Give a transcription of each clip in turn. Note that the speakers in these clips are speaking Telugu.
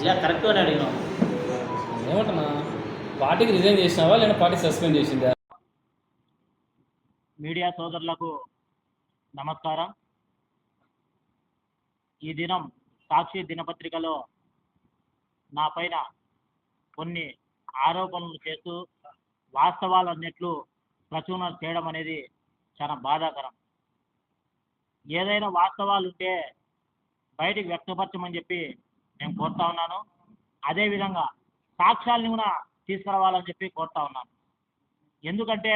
ఇలా కరెక్ట్ అని అడిగినాం. ఏమంటున్నా? పార్టీకి రిజైన్ చేసినావా లేదా పార్టీ సస్పెండ్ చేసిందా? మీడియా సోదరులకు నమస్కారం. ఈ దినం సాక్షి దినపత్రికలో నా పైన కొన్ని ఆరోపణలు చేస్తూ వాస్తవాలు అన్నట్లు ప్రచురణ చేయడం అనేది చాలా బాధాకరం. ఏదైనా వాస్తవాలు ఉంటే బయటికి వ్యక్తపరచమని చెప్పి నేను కోరుతా ఉన్నాను. అదేవిధంగా సాక్ష్యాలను కూడా తీసుకురావాలని చెప్పి కోరుతా ఉన్నాను. ఎందుకంటే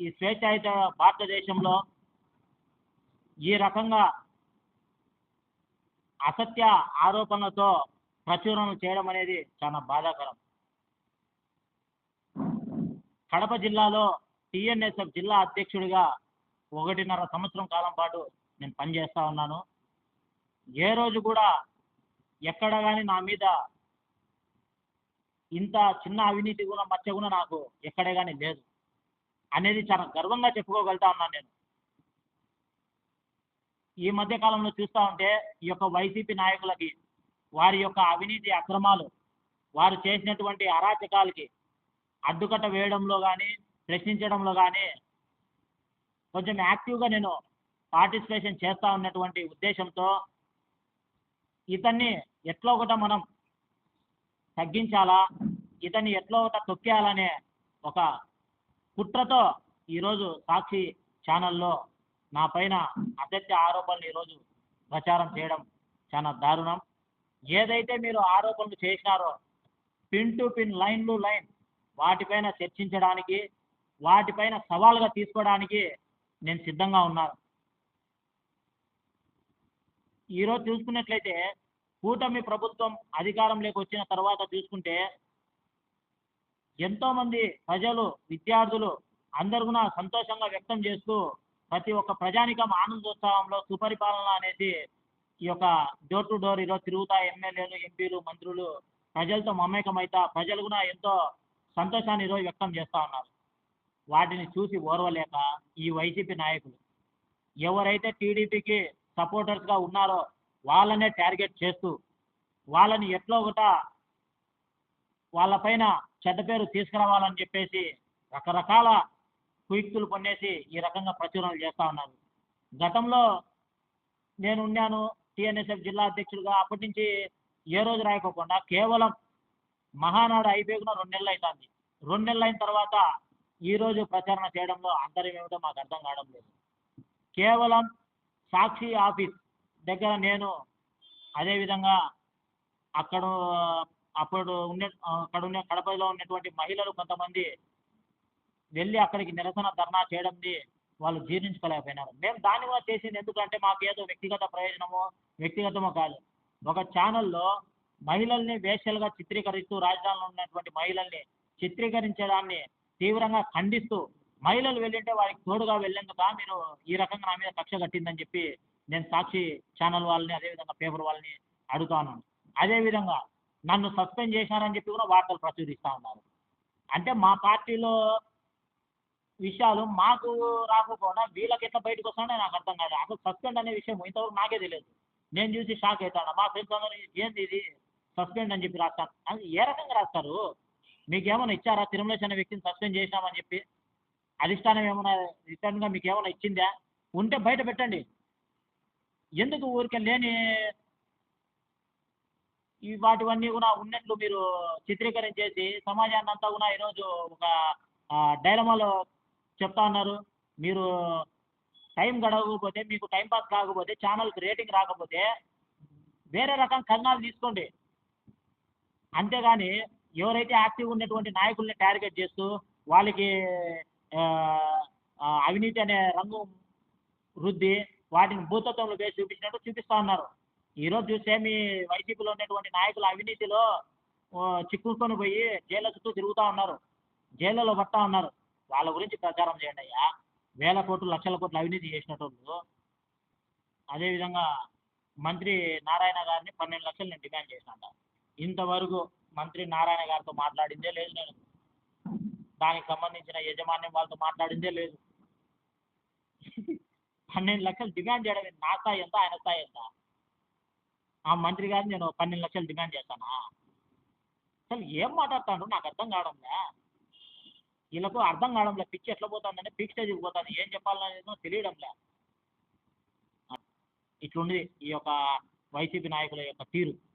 ఈ స్వేచ్ఛాయుత భారతదేశంలో ఈ రకంగా అసత్య ఆరోపణలతో ప్రచురణ చేయడం అనేది చాలా బాధాకరం. కడప జిల్లాలో టిఎన్ఎస్ఎఫ్ జిల్లా అధ్యక్షుడిగా ఒకటిన్నర సంవత్సరం కాలం పాటు నేను పనిచేస్తా ఉన్నాను. ఏ రోజు కూడా ఎక్కడ కానీ నా మీద ఇంత చిన్న అవినీతి కూడా మచ్చ కూడా నాకు ఎక్కడే కానీ లేదు అనేది చాలా గర్వంగా చెప్పుకోగలుగుతా ఉన్నాను నేను. ఈ మధ్య కాలంలో చూస్తూ ఉంటే ఈ యొక్క వైసీపీ నాయకులకి వారి యొక్క అవినీతి అక్రమాలు వారు చేసినటువంటి అరాచకాలకి అడ్డుకట్ట వేయడంలో కానీ ప్రశ్నించడంలో కానీ కొంచెం యాక్టివ్గా నేను పార్టిసిపేషన్ చేస్తా ఉన్నటువంటి ఉద్దేశంతో ఇతన్ని ఎట్లా ఒకట మనం తగ్గించాలా? ఇతన్ని ఎట్లా ఒకట తొక్కేయాలనే ఒక కుట్రతో ఈరోజు సాక్షి ఛానల్లో నా పైన అసత్య ఆరోపణలు ఈరోజు ప్రచారం చేయడం చాలా దారుణం. ఏదైతే మీరు ఆరోపణలు చేసినారో పిన్ టు పిన్ లైన్లు లైన్ వాటిపైన చర్చించడానికి వాటిపైన సవాల్గా తీసుకోవడానికి నేను సిద్ధంగా ఉన్నాను. ఈరోజు చూసుకున్నట్లయితే కూటమి ప్రభుత్వం అధికారంలోకి వచ్చిన తర్వాత చూసుకుంటే ఎంతో మంది ప్రజలు విద్యార్థులు అందరు కూడా సంతోషంగా వ్యక్తం చేస్తూ ప్రతి ఒక్క ప్రజానికం ఆనందోత్సవంలో సుపరిపాలన అనేది ఈ యొక్క డోర్ టు డోర్ ఈరోజు తిరుగుతా ఎమ్మెల్యేలు ఎంపీలు మంత్రులు ప్రజలతో మమేకమైతా ప్రజలు కూడా ఎంతో సంతోషాన్ని ఈరోజు వ్యక్తం చేస్తూ ఉన్నారు. వాటిని చూసి ఓర్వలేక ఈ వైసీపీ నాయకులు ఎవరైతే టీడీపీకి సపోర్టర్స్గా ఉన్నారో వాళ్ళనే టార్గెట్ చేస్తూ వాళ్ళని ఎట్లో ఒకట వాళ్ళపైన చెడ్డ పేరు తీసుకురావాలని చెప్పేసి రకరకాల కుయుక్తులు పొందేసి ఈ రకంగా ప్రచురణలు చేస్తూ ఉన్నారు. గతంలో నేను ఉన్నాను టిఎన్ఎస్ఎఫ్ జిల్లా అధ్యక్షుడిగా. అప్పటి నుంచి ఏ రోజు రాయకోకుండా కేవలం మహానాడు అయిపోయిన రెండు నెలలు అవుతుంది రెండు నెలలు అయిన తర్వాత ఈ రోజు ప్రచారణ చేయడంలో అంతరం ఏమిటో మాకు అర్థం కావడం లేదు. కేవలం సాక్షి ఆఫీస్ దగ్గర నేను అదేవిధంగా అక్కడ అప్పుడు ఉండే అక్కడ ఉండే కడపలో ఉన్నటువంటి మహిళలు కొంతమంది వెళ్ళి అక్కడికి నిరసన ధర్నా చేయడంది వాళ్ళు జీర్ణించుకోలేకపోయినారు. మేము దాని వల్ల చేసింది ఎందుకంటే మాకు ఏదో వ్యక్తిగత ప్రయోజనమో వ్యక్తిగతమో కాదు. ఒక ఛానల్లో మహిళల్ని వేషలుగా చిత్రీకరిస్తూ రాజధానిలో ఉన్నటువంటి మహిళల్ని చిత్రీకరించడాన్ని తీవ్రంగా ఖండిస్తూ మహిళలు వెళ్ళింటే వారికి తోడుగా వెళ్ళేందుక మీరు ఈ రకంగా నా మీద కక్ష కట్టిందని చెప్పి నేను సాక్షి ఛానల్ వాళ్ళని అదేవిధంగా పేపర్ వాళ్ళని అడుగుతాను అదేవిధంగా నన్ను సస్పెండ్ చేశారని చెప్పి కూడా వార్తలు ప్రచురిస్తూ ఉన్నారు. అంటే మా పార్టీలో విషయాలు మాకు రాకపోవడం వీళ్ళకి ఎట్లా బయటకు వస్తాడో నాకు అర్థం కాదు. అసలు సస్పెండ్ అనే విషయం ఇంతవరకు నాకే తెలియదు. నేను చూసి షాక్ అవుతాను. మా ఫ్రెండ్స్ అందరూ ఏంది ఇది? సస్పెండ్ అని చెప్పి రాస్తారు. అది ఏ రకంగా రాస్తారు? మీకేమైనా ఇచ్చారా? తిరుమలేశ్ అనే వ్యక్తిని సస్పెండ్ చేసినామని చెప్పి? అధిష్టానం ఏమైనా రిటర్న్గా మీకు ఏమైనా ఇచ్చిందా? ఉంటే బయట పెట్టండి. ఎందుకు ఊరికే లేని ఈ వాటివన్నీ కూడా ఉన్నట్లు మీరు చిత్రీకరించేసి సమాజాన్ని అంతా కూడా ఈరోజు ఒక డైలమాలో చెప్తా ఉన్నారు. మీరు టైం గడవకపోతే మీకు టైం పాస్ కాకపోతే ఛానల్కి రేటింగ్ రాకపోతే వేరే రకం కథనాలు తీసుకోండి. అంతేగాని ఎవరైతే యాక్టివ్ ఉన్నటువంటి నాయకుల్ని టార్గెట్ చేస్తూ వాళ్ళకి అవినీతి అనే రంగు వృద్ధి వాటిని భూతత్వంలో వేసి చూపించినట్టు చూపిస్తా ఉన్నారు. ఈరోజు చూస్తే మీ వైసీపీలో ఉన్నటువంటి నాయకులు అవినీతిలో చిక్కుకొని పోయి జైళ్ళ చుట్టూ తిరుగుతూ ఉన్నారు. జైళ్ళలో పడతా ఉన్నారు. వాళ్ళ గురించి ప్రచారం చేయండి అయ్యా. వేల కోట్లు లక్షల కోట్లు అవినీతి చేసినట్టు అదేవిధంగా మంత్రి నారాయణ గారిని పన్నెండు లక్షలు నేను డిమాండ్ చేసినంట ఇంతవరకు మంత్రి నారాయణ గారితో మాట్లాడిందే లేదు నేను. దానికి సంబంధించిన యజమాన్యం వాళ్ళతో మాట్లాడిందే లేదు. పన్నెండు లక్షలు డిమాండ్ చేయడం నా స్థాయి ఎంత? ఆయన స్థాయి ఎంత? ఆ మంత్రి గారు నేను పన్నెండు లక్షలు డిమాండ్ చేస్తానా? అసలు ఏం మాట్లాడుతాడు? నాకు అర్థం కావడంలే. వీళ్ళకు అర్థం కావడంలే. పిచ్చి ఎట్లా పోతుందంటే పిక్ స్టేజ్కి పోతాను ఏం చెప్పాలనేదో తెలియడంలే. ఇట్లుంది ఈ యొక్క వైసీపీ నాయకుల యొక్క తీరు.